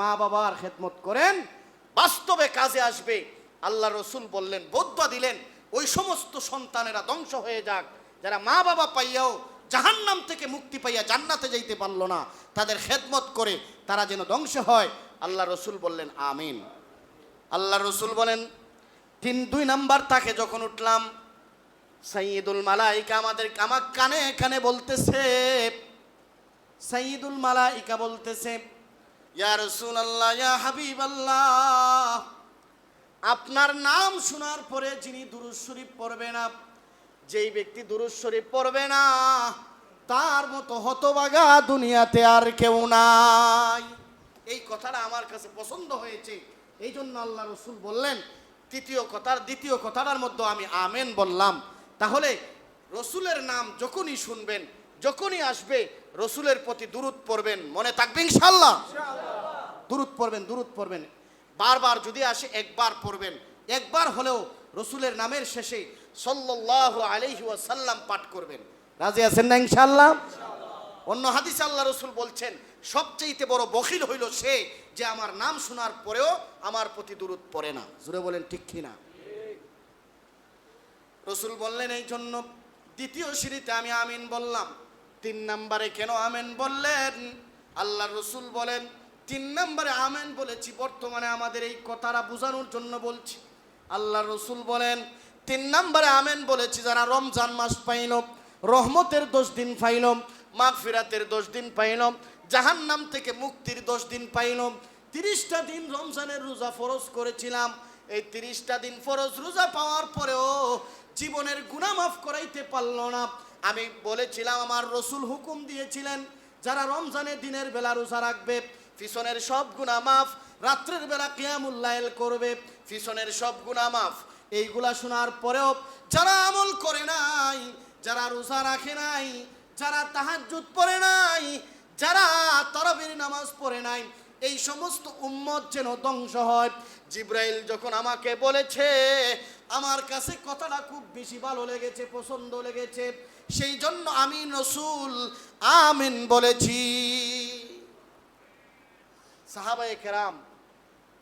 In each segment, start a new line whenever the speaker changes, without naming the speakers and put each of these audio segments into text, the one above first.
মা বাবার খেদমত করেন, বাস্তবে কাজে আসবে। আল্লাহ রসুল বললেন বৌদ্ধ দিলেন, ওই সমস্ত সন্তানেরা ধ্বংস হয়ে যাক। যারা মা বাবা পাইয়াও জাহান্নাম থেকে মুক্তি পাইয়া জান্নাতে যাইতে পারল না, তাদের খেদমত করে তারা যেন ধ্বংস হয়। আল্লাহ রসুল বললেন, আমিন। আল্লাহ রসুল বলেন, তিন, দুই নাম্বার তাকে যখন উঠলাম সাইয়দুল মালাইকা আমাদের আমার কানে কানে বলতেছে সাইয়দুল মালাইকা বলতেছে ইয়া রসুল আল্লাহ ইয়া হাবিব আল্লাহ আপনার নাম শোনার পরে যিনি দুরুজ শরীফ পড়বে না, যেই ব্যক্তি দুরুজ শরীফ পড়বে না, তার মতো হতবাগা দুনিয়াতে আর কেউ নাই। এই কথাটা আমার কাছে পছন্দ হয়েছে এই জন্য আল্লাহ রসুল বললেন, তৃতীয় কথার, দ্বিতীয় কথাটার মধ্যে আমি আমেন বললাম। তাহলে রসুলের নাম যখনই শুনবেন, যখনই আসবে, রসুলের প্রতি দূরত পড়বেন, মনে থাকবে ইনশাল্লাহ দূরত পড়বেন দূরত পড়বেন। বারবার যদি আসে, একবার পড়বেন। একবার হলেও রসুলের নামের শেষে সাল্লাল্লাহু আলাইহি ওয়াসাল্লাম পাঠ করবেন। রাজি আছেন না ইনশাল্লাহ অন্য হাদিস আল্লাহ রসুল বলছেন, সবচেয়েতে বড় বখিল হইল সে যে আমার নাম শোনার পরেও আমার প্রতি দূরত পড়ে না। জুড়ে বলেন, ঠিক কিনা? রসুল বললেন, এই জন্য দ্বিতীয় সিঁড়িতে আমি আমিন বললাম। তিন নম্বরে কেন আমিন বললেন? আল্লাহ রসুল বলেন তিন নম্বরে আমেন বলেছি, বর্তমানে আমাদের এই কথাটা বোঝানোর জন্য বলছি। আল্লাহ রসুল বলেন, তিন নম্বরে আমেন বলেছি, যারা রমজান মাস পাইল, রহমতের দশ দিন পাইল, মাগফিরাতের দশ দিন পাইল, জাহান্নাম থেকে মুক্তির দশ দিন পাইল, তিরিশটা দিন রমজানের রোজা ফরজ করেছিলাম। এই তিরিশটা দিন ফরজ রোজা পাওয়ার পরেও জীবনের গুণা মাফ করাইতে পারল না। আমি বলেছিলাম, আমার রসুল হুকুম দিয়েছিলেন, যারা রমজানের দিনের বেলা রোজা রাখবে পিছনের সব গুণা মাফ, রাত্রের বেলা কিয়ামুল্লাইল করবে পিছনের সব গুণা মাফ। এইগুলা শোনার পরেও যারা আমল করে নাই, যারা রোজা রাখে নাই, যারা তাহাজ্জুদ পড়ে নাই, যারা তরবির নামাজ পড়ে নাই, এই সমস্ত উম্মত যেন ধ্বংস হয়। জিব্রাইল যখন আমাকে বলেছে, আমার কাছে কথাটা খুব বেশি ভালো লেগেছে, পছন্দ লেগেছে সেই জন্য আমি রসুল, আমিন বলেছি। সাহাবায়ে কেরাম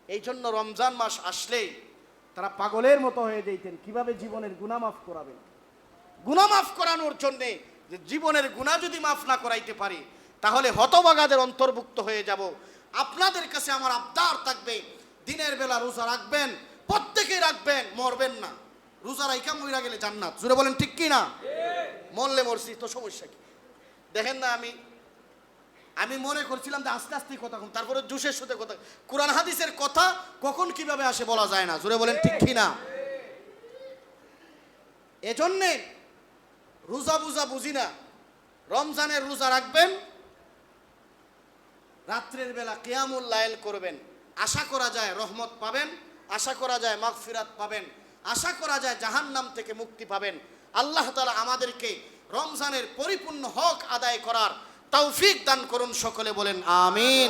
এই জন্য রমজান মাস আসলেই তারা পাগলের মতো হয়ে যেতেন কীভাবে জীবনের গুণা মাফ করাবেন? গুণা মাফ করানোর জন্যে যে জীবনের গুণা যদি মাফ না করাইতে পারি তাহলে হতবাগাদের অন্তর্ভুক্ত হয়ে যাব। আপনাদের কাছে আমার আবদার থাকবে দিনের বেলা রোজা রাখবেন প্রত্যেকেই রাখবেন মরবেন না। রোজা রাইকা মহিলা গেলে জান্নাত। জুড়ে বলেন ঠিক কি না মরলে মরছি তো সমস্যা কি? দেখেন না আমি আমি মনে করছিলাম যে আস্তে আস্তে কথা কম, তারপরে জুসের সাথে কথা কোরআন হাদিসের কথা কখন কীভাবে আসে বলা যায় না? জুড়ে বলেন, ঠিক কি না? এজন্যে রোজা বুজা বুঝি না। রমজানের রোজা রাখবেন, রাত্রের বেলা কেয়ামুল লাইল করবেন। আশা করা যায় রহমত পাবেন, আশা করা যায় মাগফিরাত পাবেন, আশা করা যায় জাহান্নাম থেকে মুক্তি পাবেন। আল্লাহ তালা আমাদেরকে রমজানের পরিপূর্ণ হক আদায় করার তৌফিক দান করুন সকলে বলেন আমিন।